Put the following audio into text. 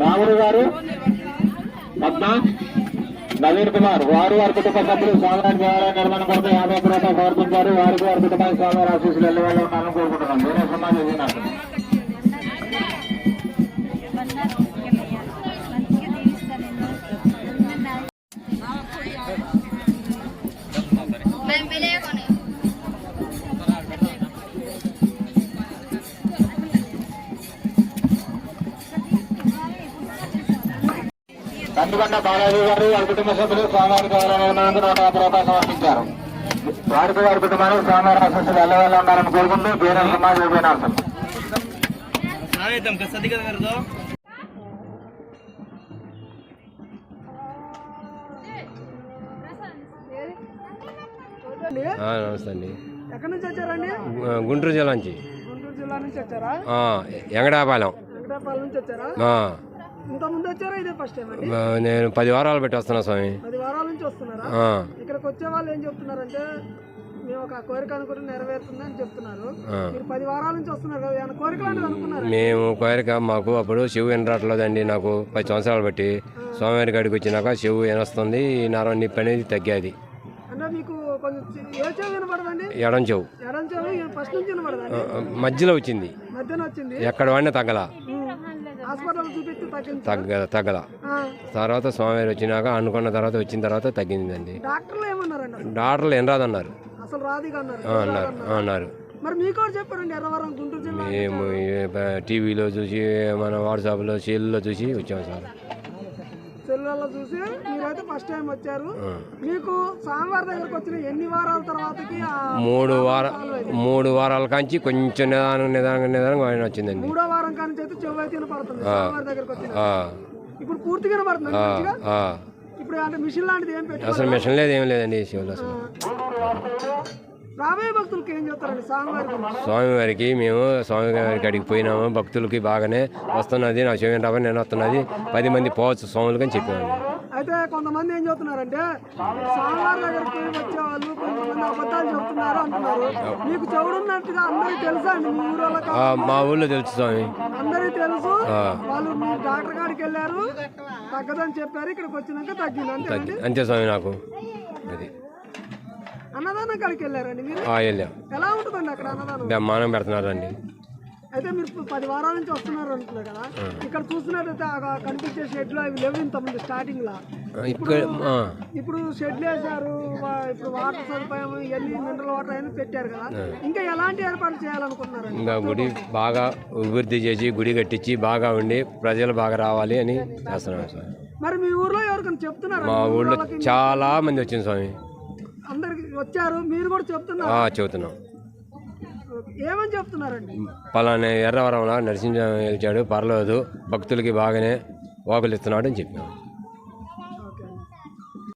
రాముడు గారు పద్మ నవీన్ కుమార్ వారు వారి కుటుంబ సభ్యులు స్వామివారి దేవాలయ నిర్మాణం కొరకు యాభై ఒక్క రూపాయలు సమర్పించారు. వారికి వారి కుటుంబానికి స్వామివారి ఆశీస్సులు ఎల్లవేళ ఉండాలని కోరుకుంటున్నాం. జయనర్ సమాజ్ కందుకొండ బాలాజీ గారు వారి కుటుంబ సభ్యులు స్వామివారి దేవాలయం నూట యాభై రూపాయలు సమర్పించారు. వారికి వారి కుటుంబాలు స్వామివారి ఆశస్సు వెళ్ళవెళ్ళ ఉండాలని కోరుకుంటూ బీరం సమాజ్ ఉపయోగం నమస్తే అండి. గుంటూరు జిల్లా నుంచి. గుంటూరు జిల్లా నుంచి వచ్చారా? ఎంగడాపాలెం ఎంగడాపాలెం నుంచి వచ్చారా? ఆ, ఇంత ముందు వచ్చారా ఇదే ఫస్ట్ టైం అండి? ఆ, నేను పది వారాలు పెట్టి వస్తున్నా స్వామి. పది వారాల నుంచి వస్తున్నారా? ఆ, ఇక్కడికి వచ్చే వాళ్ళు ఏం చెప్తున్నారంటే మేము ఒక కోరిక అనుకుంటే నెరవేరుతుంది అని చెప్తున్నారు. ఆ. మీరు పది వారాల నుంచి వస్తున్నారు కదా ఏమైనా కోరిక లాంటిది అనుకున్నారు? మేము కోరిక మాకు అప్పుడు చెవు వినరాట్లేదండి నాకు పది సంవత్సరాలు బట్టి. స్వామివారి కాడికి వచ్చినాక చెవు వినొస్తుంది ఈ నరం నిప్పి అనేది తగ్గేది. అంటే మీకు కొంచెం చె- ఏ చెవి వినపడదండి? ఎడం చెవు. ఎడం చెవి ఫస్ట్ నుంచి వినపడదండి ఆ, మధ్యలో వచ్చింది. మధ్యన వచ్చింది. ఎక్కడ వాడినా తగ్గల. తగ్గ తగ్గల. తర్వాత స్వామివారి వచ్చినాక అనుకున్న తర్వాత వచ్చిన తర్వాత తగ్గిందండి. డాక్టర్లు ఏం రాదన్నారు. అన్నారు. అన్నారు. మేము టీవీలో చూసి మన వాట్సాప్లో సెల్లో చూసి వచ్చాము సార్. సెల్లలో చూసి మీరైతే ఫస్ట్ టైం వచ్చారు. మీకు స్వామివారి దగ్గరకు వచ్చిన ఎన్ని వారాల తర్వాతకి ఆ మూడు వార మూడు వారాల కాంచి కొంచెం నిదానం నిదానంగా నిదానంగా ఆయన వచ్చిందండి. మూడో వారం కానీ అయితే చెవు అయితే స్వామివారి దగ్గరకు వచ్చిన. ఇప్పుడు పూర్తిగా ఆ. ఇప్పుడు అంటే మిషన్ లాంటిది ఏం పెట్టి అసలు మిషన్ లేదు ఏం లేదండి శివులు అసలు. రాబోయే భక్తులకి ఏం చెప్తారండి? స్వామివారి స్వామివారికి మేము స్వామివారి కాడికి పోయినాము భక్తులకి బాగానే వస్తున్నది నా శివన్ రాబడి నేను వస్తున్నది పది మంది పోవచ్చు స్వాములకి అని చెప్పామండి అయితే కొంతమంది ఏం చెప్తున్నారంటే స్వామివారి దగ్గరికి వచ్చే వాళ్ళు కొంతమంది అబద్ధాలు చెప్తున్నారు అంటున్నారు. మీకు చెవుడున్నట్టుగా అందరికీ తెలుసా అండి మీ ఊరు మా ఊళ్ళో తెలుసు స్వామి. అందరికీ తెలుసు. వాళ్ళు మీ డాక్టర్ కాడికి వెళ్ళారు తగ్గదని చెప్పారు ఇక్కడికి వచ్చినాక తగ్గింది. తగ్గి- అంతే స్వామి నాకు. అది. అన్నదానం కాడికి వెళ్ళారండి మీరు? ఆ, వెళ్ళాం. ఎలా ఉంటుందండి అక్కడ అన్నదానం? బ్రహ్మాండం పెడుతున్నారండి. అయితే మీరు పది వారాల నుంచి వస్తున్నారు అంటున్నారు కదా. ఇక్కడ చూసినట్టయితే ఆ కనిపించే షెడ్లు అవి లేవు ఇంతకుముందు స్టార్టింగ్ లా ఆ, ఇప్పుడు షెడ్లు వేశారు ఇప్పుడు వాటర్ సదుపాయం ఇవన్నీ మినరల్ వాటర్ అవన్నీ పెట్టారు కదా. ఇంకా ఎలాంటి ఏర్పాట్లు చేయాలనుకుంటున్నారండి? ఇంకా గుడి బాగా అభివృద్ధి చేసి గుడి కట్టించి బాగా ఉండి ప్రజలు బాగా రావాలి అని చేస్తున్నాం స్వామి మరి మీ ఊర్లో ఎవరికైనా చెప్తున్నారు? మా ఊళ్ళో చాలా మంది వచ్చింది స్వామి. అందరికి వచ్చారు మీరు కూడా చెప్తున్నారు. చెబుతున్నాం. ఏమని చెప్తున్నారండి? పలానా ఎర్రవరంలో నరసింహ గెలిచాడు పర్లేదు భక్తులకి బాగానే వాకులు ఇస్తున్నాడు అని చెప్పాం.